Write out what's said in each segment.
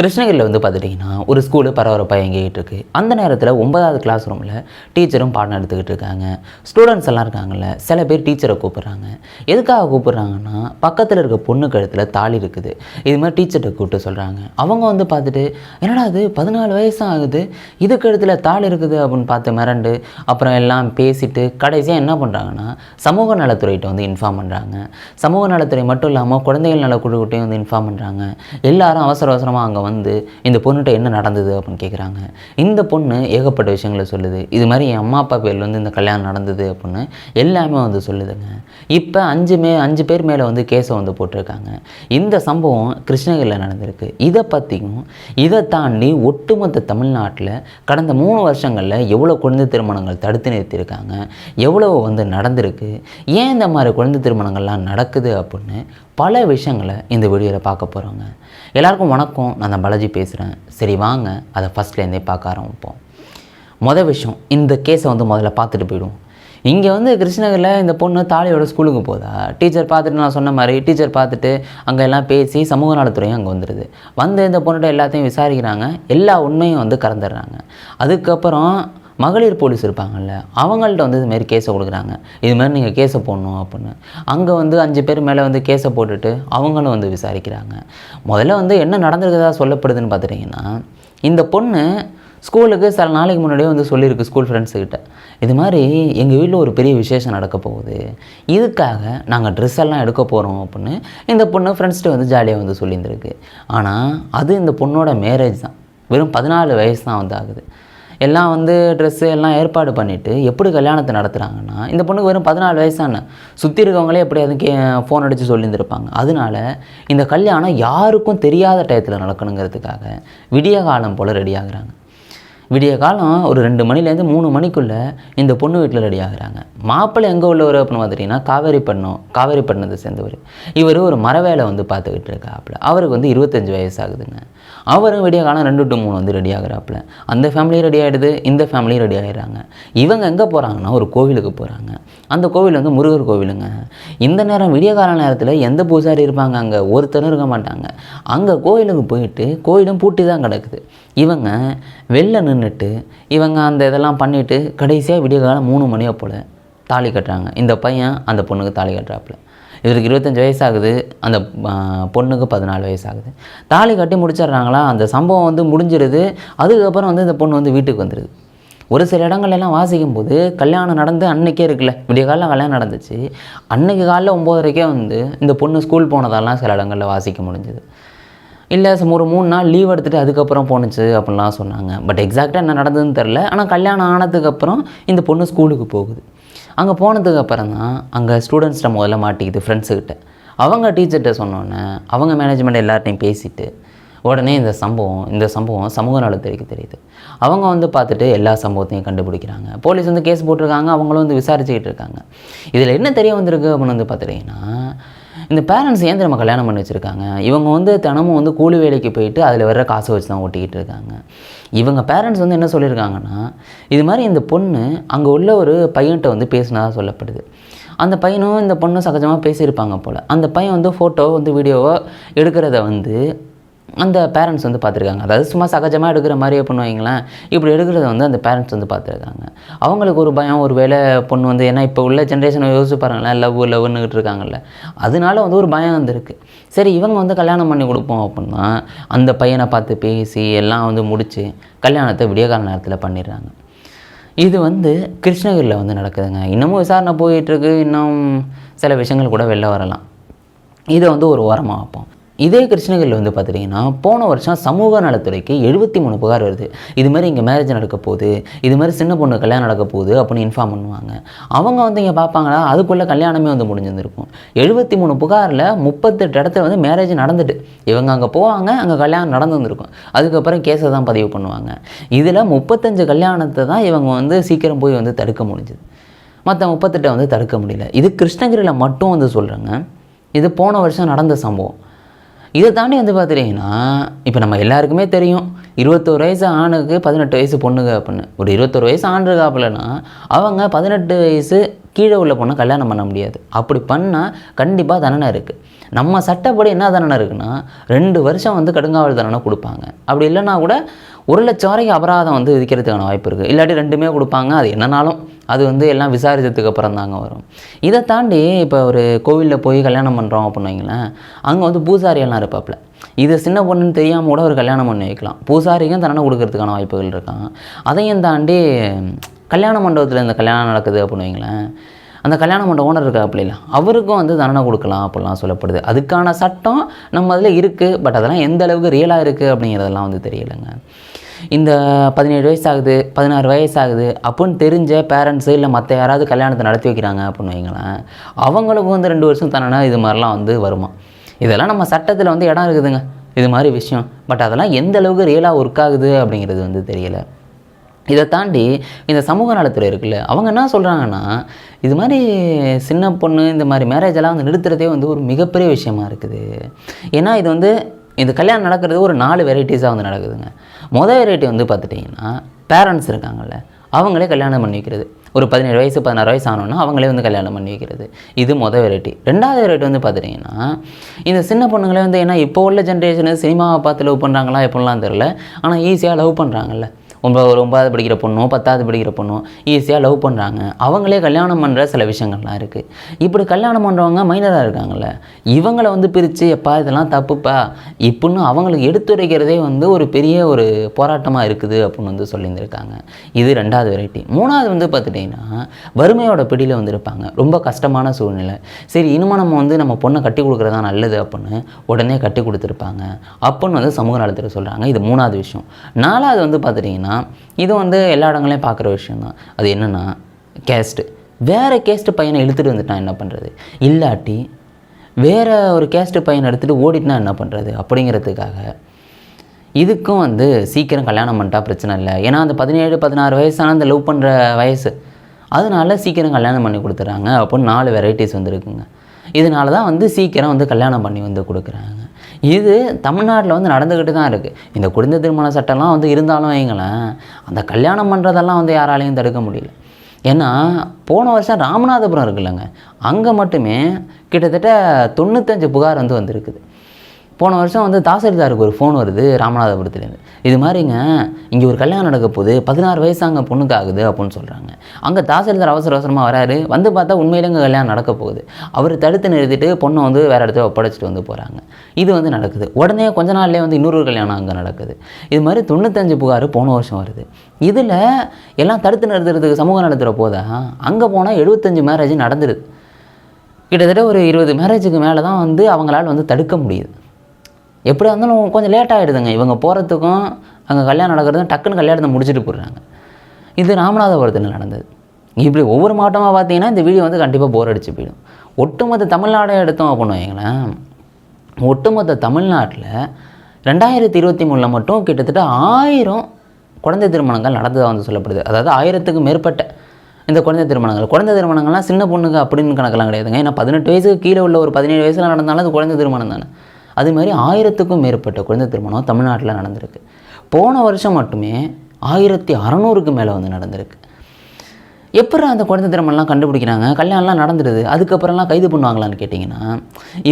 கிருஷ்ணகிரியில் வந்து பார்த்துட்டிங்கன்னா ஒரு ஸ்கூலு பரபரப்பாக இயங்கிக்கிட்டு இருக்கு. அந்த நேரத்தில் ஒன்பதாவது கிளாஸ் ரூமில் டீச்சரும் பாடம் எடுத்துக்கிட்டு இருக்காங்க. ஸ்டூடெண்ட்ஸ் எல்லாம் இருக்காங்கல்ல சில பேர் டீச்சரை கூப்பிட்றாங்க. எதுக்காக கூப்பிட்றாங்கன்னா பக்கத்தில் இருக்க பொண்ணு கழுத்தில் தாலி இருக்குது. இது மாதிரி டீச்சர்கிட்ட கூப்பிட்டு சொல்கிறாங்க அவங்க வந்து பார்த்துட்டு என்னடா அது பதினாலு வயசு ஆகுது. இது கழுத்தில் தாலி இருக்குது அப்படின்னு பார்த்து மிரண்டு அப்புறம் எல்லாம் பேசிட்டு கடைசியாக என்ன பண்ணுறாங்கன்னா சமூக நலத்துறையிட்ட வந்து இன்ஃபார்ம் பண்ணுறாங்க சமூக நலத்துறை மட்டும் இல்லாமல் குழந்தைகள் நலக்குழுக்கிட்டையும் வந்து இன்ஃபார்ம் பண்ணுறாங்க எல்லாரும் அவசர அவசரமாக அங்கே வந்து இந்த பொண்ணுகிட்ட என்ன நடந்தது? அப்படின்னு கேட்குறாங்க இந்த பொண்ணு ஏகப்பட்ட விஷயங்களை சொல்லுது. இது மாதிரி என் அம்மா அப்பா பேரில் வந்து இந்த கல்யாணம் நடந்தது அப்படின்னு எல்லாமே வந்து சொல்லுதுங்க. இப்போ அஞ்சு மே அஞ்சு பேர் மேலே வந்து கேஸை வந்து போட்டிருக்காங்க. இந்த சம்பவம் கிருஷ்ணகிரியில் நடந்திருக்கு. இதை பற்றியும் இதை தாண்டி ஒட்டுமொத்த தமிழ்நாட்டில் கடந்த மூணு வருஷங்களில் எவ்வளோ குழந்தை திருமணங்கள் தடுத்து நிறுத்தியிருக்காங்க? எவ்வளோ வந்து நடந்திருக்கு? ஏன் இந்த மாதிரி குழந்தை திருமணங்கள்லாம் நடக்குது அப்படின்னு பல விஷயங்களை இந்த வீடியோவில் பார்க்க போகிறோங்க எல்லாருக்கும் வணக்கம். நான் தான் பாலாஜி பேசுகிறேன் சரி வாங்க. அதை ஃபஸ்ட்லேருந்தே பார்க்க ஆரம்பிப்போம். மொதல் விஷயம் இந்த கேஸை வந்து முதல்ல பார்த்துட்டு போயிடுவோம். இங்கே வந்து கிருஷ்ணகிரியில் இந்த பொண்ணு தாலியோட ஸ்கூலுக்கு போதா? டீச்சர் பார்த்துட்டு நான் சொன்ன மாதிரி டீச்சர் பார்த்துட்டு அங்கே எல்லாம் பேசி சமூக நலத்துறையும் அங்கே வந்துடுது வந்து இந்த பொண்ணுகிட்ட எல்லாத்தையும் விசாரிக்கிறாங்க. எல்லா உண்மையும் வந்து கறந்துடுறாங்க. அதுக்கப்புறம் மகளிர் போலீஸ் இருப்பாங்கல்ல அவங்கள்ட்ட வந்து இதுமாரி கேஸை கொடுக்குறாங்க. இதுமாரி நீங்கள் கேஸை போடணும் அப்படின்னு. அங்கே வந்து அஞ்சு பேர் மேலே வந்து கேஸை போட்டுட்டு அவங்களும் வந்து விசாரிக்கிறாங்க. முதல்ல வந்து என்ன நடந்திருக்கிறதா சொல்லப்படுதுன்னு பார்த்துட்டிங்கன்னா இந்த பொண்ணு ஸ்கூலுக்கு சில நாளைக்கு முன்னாடியே வந்து சொல்லியிருக்கு ஸ்கூல் ஃப்ரெண்ட்ஸுக்கிட்ட இது மாதிரி எங்கள் வீட்டில் ஒரு பெரிய விசேஷம் நடக்க போகுது. இதுக்காக நாங்கள் ட்ரெஸ் எல்லாம் எடுக்க போகிறோம் அப்படின்னு இந்த பொண்ணு ஃப்ரெண்ட்ஸ்கிட்ட வந்து ஜாலியாக வந்து சொல்லியிருந்திருக்கு. ஆனால் அது இந்த பொண்ணோட மேரேஜ் தான். வெறும் பதினாலு வயசு தான் வந்து ஆகுது. எல்லாம் வந்து ட்ரெஸ்ஸு எல்லாம் ஏற்பாடு பண்ணிவிட்டு எப்படி கல்யாணத்தை நடத்துகிறாங்கன்னா இந்த பொண்ணுக்கு வெறும் பதினாலு வயசான சுற்றி இருக்கவங்களே எப்படியாவது அதுக்கு ஃபோன் அடித்து சொல்லியிருந்திருப்பாங்க. அதனால இந்த கல்யாணம் யாருக்கும் தெரியாத டயத்தில் நடக்கணுங்கிறதுக்காக விடிய காலம் போல் ரெடி ஆகுறாங்க. விடிய காலம் ஒரு ரெண்டு மணிலேருந்து மூணு மணிக்குள்ளே இந்த பொண்ணு வீட்டில் ரெடி ஆகுறாங்க. மாப்பிள்ளை எங்கே உள்ளவர் அப்படின்னு பார்த்துட்டிங்கன்னா காவேரிப்பட்டினம் காவேரிப்பட்டினத்தை சேர்ந்தவர். இவர் ஒரு மரவேலை வந்து பார்த்துக்கிட்டு இருக்காப்புல. அவருக்கு வந்து இருபத்தஞ்சி வயசு ஆகுதுங்க. அவரும் விடிய காலம் ரெண்டு டு மூணு வந்து ரெடி ஆகுறாப்புல. அந்த ஃபேமிலியும் ரெடி ஆகிடுது இந்த ஃபேமிலியும் ரெடி ஆகிடுறாங்க இவங்க எங்கே போகிறாங்கன்னா ஒரு கோவிலுக்கு போகிறாங்க அந்த கோவில் வந்து முருகர் கோவிலுங்க. இந்த நேரம் விடிய கால நேரத்தில் எந்த பூசாரி இருப்பாங்க அங்கே? ஒருத்தரும் இருக்க மாட்டாங்க. அங்கே கோயிலுக்கு போயிட்டு கோயிலும் பூட்டி தான் கிடக்குது. இவங்க வெளில நின்றுட்டு இவங்க அந்த இதெல்லாம் பண்ணிவிட்டு கடைசியாக விடிய காலம் மூணு மணியை போல் தாலி கட்டுறாங்க. இந்த பையன் அந்த பொண்ணுக்கு தாலி கட்டுறாப்புல. இவருக்கு இருபத்தஞ்சி வயசாகுது. அந்த பொண்ணுக்கு பதினாலு வயசாகுது. தாலி கட்டி முடிச்சிடுறாங்களா? அந்த சம்பவம் வந்து முடிஞ்சிருது. அதுக்கப்புறம் வந்து இந்த பொண்ணு வந்து வீட்டுக்கு வந்துடுது ஒரு சில இடங்கள்லாம் வாசிக்கும் போது கல்யாணம் நடந்து அன்னைக்கே இருக்குல்ல. விடிய காலைல கல்யாணம் நடந்துச்சு. அன்னைக்கு காலைல ஒம்போதரைக்கே வந்து இந்த பொண்ணு ஸ்கூல் போனதெல்லாம் சில இடங்களில் வாசிக்க முடிஞ்சுது. இல்லை ஒரு மூணு நாள் லீவ் எடுத்துகிட்டு அதுக்கப்புறம் போணுச்சு அப்படின்லாம் சொன்னாங்க. பட் எக்ஸாக்டாக என்ன நடந்ததுன்னு தெரில ஆனால் கல்யாணம் ஆனதுக்கப்புறம் இந்த பொண்ணு ஸ்கூலுக்கு போகுது. அங்கே போனதுக்கப்புறம் தான் அங்கே ஸ்டூடெண்ட்ஸ்கிட்ட முதல்ல மாட்டிக்கிது ஃப்ரெண்ட்ஸுக்கிட்ட அவங்க டீச்சர்கிட்ட சொன்னோன்னே அவங்க மேனேஜ்மெண்ட் எல்லார்ட்டையும் பேசிட்டு உடனே இந்த சம்பவம் இந்த சம்பவம் சமூக நலத்துறைக்கு தெரியுது. அவங்க வந்து பார்த்துட்டு எல்லா சம்பவத்தையும் கண்டுபிடிக்கிறாங்க. போலீஸ் வந்து கேஸ் போட்டிருக்காங்க அவங்களும் வந்து விசாரிச்சுக்கிட்டு இருக்காங்க. இதில் என்ன தெரிய வந்திருக்கு அப்படின்னு வந்து பார்த்துட்டிங்கன்னா இந்த பேரண்ட்ஸ் ஏன் நம்ம கல்யாணம் பண்ணி வச்சுருக்காங்க? இவங்க வந்து தினமும் வந்து கூலி வேலைக்கு போயிட்டு அதில் வர்ற காசை வச்சு தான் ஓட்டிக்கிட்டு இருக்காங்க. இவங்க பேரண்ட்ஸ் வந்து என்ன சொல்லியிருக்காங்கன்னா இது மாதிரி இந்த பொண்ணு அங்கே உள்ள ஒரு பையன்கிட்ட வந்து பேசினதாக சொல்லப்படுது. அந்த பையனும் இந்த பொண்ணும் சகஜமாக பேசியிருப்பாங்க போல். அந்த பையன் வந்து ஃபோட்டோ வந்து வீடியோவோ எடுக்கிறத வந்து அந்த பேரண்ட்ஸ் வந்து பார்த்துருக்காங்க. அதாவது சும்மா சகஜமாக எடுக்கிற மாதிரியே பொண்ணு வைங்களேன் இப்படி எடுக்கிறத வந்து அந்த பேரண்ட்ஸ் வந்து பார்த்துருக்காங்க. அவங்களுக்கு ஒரு பயம் ஒரு வேளை பொண்ணு வந்து ஏன்னா இப்போ உள்ள ஜென்ரேஷனை யோசிச்சு பாருங்களேன் லவ் லவ்னுக்கிட்டு இருக்காங்கல்ல. அதனால வந்து ஒரு பயம் வந்துருக்கு. சரி இவங்க வந்து கல்யாணம் பண்ணி கொடுப்போம் அப்படின்னா அந்த பையனை பார்த்து பேசி எல்லாம் வந்து முடித்து கல்யாணத்தை விடியகால நேரத்தில் பண்ணிடுறாங்க. இது வந்து கிருஷ்ணகிரியில் வந்து நடக்குதுங்க. இன்னமும் விசாரணை போயிட்டுருக்கு இன்னும் சில விஷயங்கள் கூட வெளில வரலாம். இதை வந்து ஒரு ஓரமாக வைப்போம். இதே கிருஷ்ணகிரியில் வந்து பார்த்துட்டிங்கன்னா போன வருஷம் சமூக நலத்துறைக்கு எழுபத்தி மூணு புகார் வருது. இது மாதிரி இங்கே மேரேஜ் நடக்க போகுது. இது மாதிரி சின்ன பொண்ணு கல்யாணம் நடக்க போகுது அப்படின்னு இன்ஃபார்ம் பண்ணுவாங்க. அவங்க வந்து இங்கே பார்ப்பாங்களா? அதுக்குள்ளே கல்யாணமே வந்து முடிஞ்சிருந்திருக்கும். எழுபத்தி மூணு புகாரில் முப்பத்தெட்டு இடத்துல வந்து மேரேஜ் நடந்துட்டு. இவங்க அங்கே போவாங்க அங்கே கல்யாணம் நடந்து வந்திருக்கும். அதுக்கப்புறம் கேஸை தான் பதிவு பண்ணுவாங்க. இதில் முப்பத்தஞ்சு கல்யாணத்தை தான் இவங்க வந்து சீக்கிரம் போய் வந்து தடுக்க முடிஞ்சுது. மற்ற முப்பத்தெட்டை வந்து தடுக்க முடியல. இது கிருஷ்ணகிரியில் மட்டும் வந்து சொல்கிறேங்க இது போன வருஷம் நடந்த சம்பவம். இதை தாண்டி வந்து பார்த்துட்டிங்கன்னா இப்போ நம்ம எல்லாருக்குமே தெரியும் இருபத்தோரு வயசு ஆணுக்கு பதினெட்டு வயசு பொண்ணுங்க அப்படின்னு. ஒரு இருபத்தோரு வயசு ஆண்டு இருக்காப்புலன்னா அவங்க பதினெட்டு வயசு கீழே உள்ள பொண்ணை கல்யாணம் பண்ண முடியாது. அப்படி பண்ணால் கண்டிப்பாக தண்டனை இருக்குது நம்ம சட்டப்படி என்ன தண்டனை இருக்குன்னா ரெண்டு வருஷம் வந்து கடுங்காவல் தண்டனை கொடுப்பாங்க. அப்படி இல்லைன்னா கூட ஒரு லட்சம் வரைக்கும் அபராதம் வந்து விதிக்கிறதுக்கான வாய்ப்பு இருக்குது இல்லாட்டி ரெண்டுமே கொடுப்பாங்க அது என்னன்னாலும் அது வந்து எல்லாம் விசாரித்ததுக்கு அப்புறம் தாங்க வரும். இதை தாண்டி இப்போ ஒரு கோவிலில் போய் கல்யாணம் பண்ணுறோம் அப்படின்னு வைங்களேன் அங்கே வந்து பூசாரியெல்லாம் இருப்பாப்புல. இது சின்ன பொண்ணுன்னு தெரியாமல் கூட ஒரு கல்யாணம் பண்ணி வைக்கலாம். பூசாரிக்கும் தண்டனை கொடுக்கறதுக்கான வாய்ப்புகள் இருக்காங்க அதையும் தாண்டி கல்யாண மண்டபத்தில் இந்த கல்யாணம் நடக்குது அப்படின்னு வைங்களேன் அந்த கல்யாண மண்டபம் ஓனர் இருக்கா அப்படிலாம் அவருக்கும் வந்து தண்டனை கொடுக்கலாம் அப்படிலாம் சொல்லப்படுது. அதுக்கான சட்டம் நம்ம அதில் இருக்குது பட் அதெல்லாம் எந்த அளவுக்கு ரியலாக இருக்குது அப்படிங்கிறதெல்லாம் வந்து தெரியலைங்க. இந்த பதினேழு வயசு ஆகுது பதினாறு வயசு ஆகுது அப்படின்னு தெரிஞ்ச பேரண்ட்ஸு இல்லை மற்ற யாராவது கல்யாணத்தை நடத்தி வைக்கிறாங்க அப்படின்னு வைங்களேன் அவங்களுக்கும் வந்து ரெண்டு வருஷம் தானே இது மாதிரிலாம் வந்து வருமா? இதெல்லாம் நம்ம சட்டத்தில் வந்து இடம் இருக்குதுங்க. இது மாதிரி விஷயம். பட் அதெல்லாம் எந்த அளவுக்கு ரியலாக ஒர்க் ஆகுது அப்படிங்கிறது வந்து தெரியலை. இதை தாண்டி இந்த சமூக நலத்துறை இருக்குல்ல அவங்க என்ன சொல்கிறாங்கன்னா இது மாதிரி சின்ன பொண்ணு இந்த மாதிரி மேரேஜ் எல்லாம் வந்து நிறுத்துறதே வந்து ஒரு மிகப்பெரிய விஷயமா இருக்குது. ஏன்னா இது வந்து இந்த கல்யாணம் நடக்கிறது ஒரு நாலு வெரைட்டிஸாக வந்து நடக்குதுங்க. முதல் வெரைட்டி வந்து பார்த்துட்டிங்கன்னா பேரண்ட்ஸ் இருக்காங்கல்ல அவங்களே கல்யாணம் பண்ணி வைக்கிறது. ஒரு பதினேழு வயசு பதினாறு வயசு ஆனோன்னா அவங்களே வந்து கல்யாணம் பண்ணி வைக்கிறது. இது மொதல் வெரைட்டி ரெண்டாவது வெரைட்டி வந்து பார்த்துட்டிங்கன்னா இந்த சின்ன பொண்ணுங்களே வந்து ஏன்னா இப்போ உள்ள ஜென்ரேஷனு சினிமாவை பார்த்து லவ் பண்ணுறாங்களா எப்படிலாம் தெரில ஆனால் ஈஸியாக லவ் பண்ணுறாங்கல்ல ஒன்பது ஒரு ஒன்பதாவது படிக்கிற பொண்ணும் பத்தாவது படிக்கிற பொண்ணும் ஈஸியாக லவ் பண்ணுறாங்க அவங்களே கல்யாணம் பண்ணுற சில விஷயங்கள்லாம் இருக்குது இப்படி கல்யாணம் பண்ணுறவங்க மைனராக இருக்காங்கல்ல. இவங்களை வந்து பிரித்து எப்பா இதெல்லாம் தப்புப்பா. இப்படின்னு அவங்களுக்கு எடுத்துரைக்கிறதே வந்து ஒரு பெரிய ஒரு போராட்டமாக இருக்குது அப்படின்னு வந்து சொல்லியிருந்திருக்காங்க. இது ரெண்டாவது வெரைட்டி மூணாவது வந்து பார்த்துட்டிங்கன்னா வறுமையோட பிடியில் வந்திருப்பாங்க ரொம்ப கஷ்டமான சூழ்நிலை. சரி இனிமே நம்ம வந்து நம்ம பொண்ணை கட்டி கொடுக்குறதா நல்லது அப்படின்னு உடனே கட்டி கொடுத்துருப்பாங்க. அப்படின்னு வந்து சமூக நலத்தில் சொல்கிறாங்க இது மூணாவது விஷயம். நாலாவது வந்து பார்த்துட்டிங்கன்னா இது வந்து எல்லா இடங்களையும் பார்க்குற விஷயம் தான் அது என்னென்னா கேஸ்ட்டு வேறு கேஸ்ட்டு பையனை இழுத்துட்டு வந்துட்டான் என்ன பண்ணுறது இல்லாட்டி வேறு ஒரு கேஸ்ட்டு பையனை எடுத்துகிட்டு ஓடிட்டுனா என்ன பண்ணுறது அப்படிங்கிறதுக்காக இதுக்கும் வந்து சீக்கிரம் கல்யாணம் பண்ணிட்டா பிரச்சனை இல்லை. ஏன்னா அந்த பதினேழு பதினாறு வயசான அந்த லவ் பண்ணுற வயசு. அதனால சீக்கிரம் கல்யாணம் பண்ணி கொடுத்துட்றாங்க அப்படின்னு நாலு வெரைட்டிஸ் வந்துருக்குங்க. இதனால தான் வந்து சீக்கிரம் வந்து கல்யாணம் பண்ணி வந்து கொடுக்குறாங்க. இது தமிழ்நாட்டில் வந்து நடந்துக்கிட்டு தான் இருக்குது இந்த குழந்தை திருமண சட்டம்லாம் வந்து இருந்தாலும் வைங்களேன் அந்த கல்யாணம் பண்ணுறதெல்லாம் வந்து யாராலையும் தடுக்க முடியல. ஏன்னா போன வருஷம் ராமநாதபுரம் இருக்குல்லங்க அங்கே மட்டுமே கிட்டத்தட்ட தொண்ணூத்தஞ்சு புகார் வந்து வந்திருக்குது. போன வருஷம் வந்து தாசில்தாருக்கு ஒரு ஃபோன் வருது ராமநாதபுரத்துலேருந்து. இது மாதிரிங்க இங்கே ஒரு கல்யாணம் நடக்க போகுது பதினாறு வயசு அங்கே பொண்ணுக்கு ஆகுது அப்படின்னு சொல்கிறாங்க அங்கே தாசில்தார் அவசர அவசரமாக வராரு வந்து பார்த்தா உண்மையிலேங்க கல்யாணம் நடக்க போகுது. அவர் தடுத்து நிறுத்திட்டு பொண்ணை வந்து வேறு இடத்துல ஒப்படைச்சிட்டு வந்து போகிறாங்க இது வந்து நடக்குது. உடனே கொஞ்ச நாள்லேயே வந்து இன்னொரு கல்யாணம் அங்கே நடக்குது. இது மாதிரி தொண்ணூத்தஞ்சு புகார் போன வருஷம் வருது. இதில் எல்லாம் தடுத்து நிறுத்துறதுக்கு சமூகம் நடத்துகிற போதா? அங்கே போனால் எழுபத்தஞ்சு மேரேஜ் நடந்துருது கிட்டத்தட்ட ஒரு இருபது மேரேஜுக்கு மேலே தான் வந்து அவங்களால வந்து தடுக்க முடியுது. எப்படியா இருந்தாலும் கொஞ்சம் லேட் ஆகிடுதுங்க இவங்க போகிறதுக்கும் அங்கே கல்யாணம் நடக்கிறதும் டக்குன்னு கல்யாணத்தை முடிச்சுட்டு போடுறாங்க இது ராமநாதபுரத்தில் நடந்தது. இப்படி ஒவ்வொரு மாவட்டமாக பார்த்தீங்கன்னா இந்த வீடியோ வந்து கண்டிப்பாக போர் அடிச்சு போயிடும். ஒட்டுமொத்த தமிழ்நாடை எடுத்தோம் அப்படின்னு வைங்களேன். ஒட்டுமொத்த தமிழ்நாட்டில் ரெண்டாயிரத்தி இருபத்தி மூணில் மட்டும் கிட்டத்தட்ட ஆயிரம் குழந்தை திருமணங்கள் நடந்ததாக வந்து சொல்லப்படுது. அதாவது ஆயிரத்துக்கு மேற்பட்ட இந்த குழந்தை திருமணங்கள். குழந்தை திருமணங்கள்லாம் சின்ன பொண்ணுக்கு அப்படின்னு கணக்கெல்லாம் கிடையாதுங்க. ஏன்னா பதினெட்டு வயசுக்கு கீழே உள்ள ஒரு பதினேழு வயசில் நடந்தாலும் அது குழந்தை திருமணம் தானே. அது மாதிரி ஆயிரத்துக்கும் மேற்பட்ட குழந்தை திருமணம் தமிழ்நாட்டில் நடந்திருக்கு. போன வருஷம் மட்டுமே ஆயிரத்தி அறநூறுக்கு மேலே வந்து நடந்திருக்கு. எப்படி அந்த குழந்தை திருமணம்லாம் கண்டுபிடிக்கிறாங்க? கல்யாணம்லாம் நடந்துடுது. அதுக்கப்புறம்லாம் கைது பண்ணுவாங்களான்னு கேட்டிங்கன்னா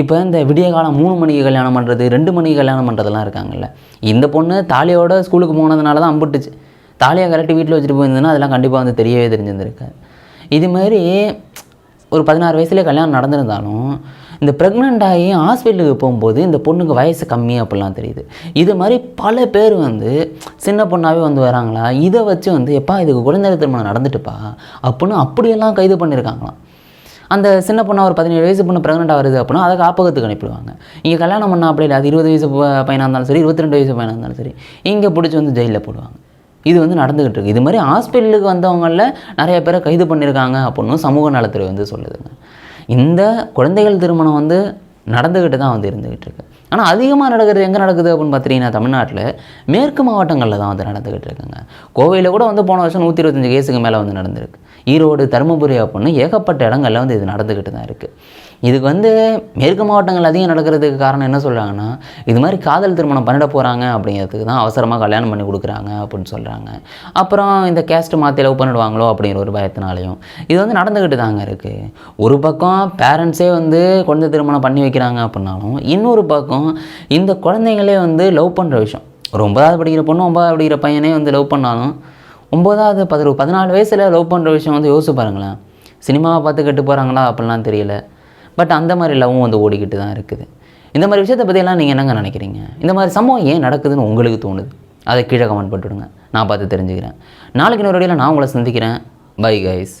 இப்போ இந்த விடிய காலம் மூணு மணிக்கு கல்யாணம் பண்ணுறது ரெண்டு மணிக்கு கல்யாணம் பண்ணுறதெல்லாம் இருக்காங்கல்ல. இந்த பொண்ணு தாலியோட ஸ்கூலுக்கு போனதுனால தான் அம்புட்டுச்சு. தாலியை கரெக்டி வீட்டில் வச்சுட்டு போயிருந்ததுன்னா அதெல்லாம் கண்டிப்பாக வந்து தெரியவே தெரிஞ்சிருந்திருக்காது. இது மாதிரி ஒரு பதினாறு வயசுலேயே கல்யாணம் நடந்திருந்தாலும் இந்த ப்ரெக்னென்ட் ஆகி ஹாஸ்பிட்டலுக்கு போகும்போது இந்த பொண்ணுக்கு வயசு கம்மி அப்படிலாம் தெரியுது. இது மாதிரி பல பேர் வந்து சின்ன பொண்ணாகவே வந்து வராங்களா? இதை வச்சு வந்து எப்பா இதுக்கு குழந்தை திருமணம் நடந்துட்டுப்பா அப்படின்னு அப்படியெல்லாம் கைது பண்ணியிருக்காங்களாம். அந்த சின்ன பொண்ணை ஒரு பதினேழு வயசு பொண்ணு ப்ரெக்னெண்ட் வருது அப்படின்னா அதை காப்பகத்துக்கு அனுப்பிடுவாங்க. இங்கே கல்யாணம் பண்ணால் அப்படி இல்லை. அது இருபது வயசு பையனாக இருந்தாலும் சரி இருபத்தி ரெண்டு வயசு பையனாக இருந்தாலும் சரி இங்கே பிடிச்சி வந்து ஜெயிலில் போடுவாங்க. இது வந்து நடந்துகிட்டு இருக்கு. இது மாதிரி ஹாஸ்பிட்டலுக்கு வந்தவங்களில் நிறைய பேரை கைது பண்ணியிருக்காங்க அப்படின்னு சமூக நலத்துறை வந்து சொல்லுதுங்க. இந்த குழந்தைகள் திருமணம் வந்து நடந்துக்கிட்டு தான் வந்து இருந்துக்கிட்டு இருக்கு. ஆனால் அதிகமாக நடக்கிறது எங்கே நடக்குது அப்படின்னு பார்த்தீங்கன்னா தமிழ்நாட்டில் மேற்கு மாவட்டங்களில் தான் வந்து நடந்துக்கிட்டு இருக்குங்க. கோவையில் கூட வந்து போன வருஷம் நூற்றி இருபத்தஞ்சு கேஸுக்கு மேலே வந்து நடந்திருக்கு. ஈரோடு தருமபுரி அப்படின்னு ஏகப்பட்ட இடங்களில் வந்து இது நடந்துக்கிட்டு தான் இருக்குது இதுக்கு வந்து மேற்கு மாவட்டங்கள் அதிகம் நடக்கிறதுக்கு காரணம் என்ன சொல்கிறாங்கன்னா இது மாதிரி காதல் திருமணம் பண்ணிட போகிறாங்க அப்படிங்கிறதுக்கு தான் அவசரமாக கல்யாணம் பண்ணி கொடுக்குறாங்க அப்படின்னு சொல்கிறாங்க அப்புறம் இந்த கேஸ்ட் மாற்றி லவ் பண்ணிடுவாங்களோ அப்படிங்கிற ஒரு பயத்தினாலையும் இது வந்து நடந்துக்கிட்டு தாங்க இருக்குது ஒரு பக்கம் பேரண்ட்ஸே வந்து குழந்தை திருமணம் பண்ணி வைக்கிறாங்க அப்படின்னாலும் இன்னொரு பக்கம் இந்த குழந்தைங்களே வந்து லவ் பண்ணுற விஷயம். ஒரு ஒன்பதாவது படிக்கிற பொண்ணு ஒன்பதாவது படிக்கிற பையனே வந்து லவ் பண்ணாலும் ஒம்பதாவது பதினொரு பதினாலு வயசில் லவ் பண்ணுற விஷயம் வந்து யோசிச்சு பாருங்களேன். சினிமாவை பார்த்து கெட்டு போகிறாங்களா அப்படிலாம் தெரியல. பட் அந்த மாதிரி லவ்வும் வந்து ஓடிக்கிட்டு தான் இருக்குது. இந்த மாதிரி விஷயத்தை பற்றியெல்லாம் நீங்கள் என்னங்க நினைக்கிறீங்க? இந்த மாதிரி சம்பவம் ஏன் நடக்குதுன்னு உங்களுக்கு தோணுது? அதை கீழே கமெண்ட் பண்ணிவிடுங்க நான் பார்த்து தெரிஞ்சுக்கிறேன். நாளைக்கு இன்னொரு வீடியோவில் நான் உங்களை சந்திக்கிறேன். Bye guys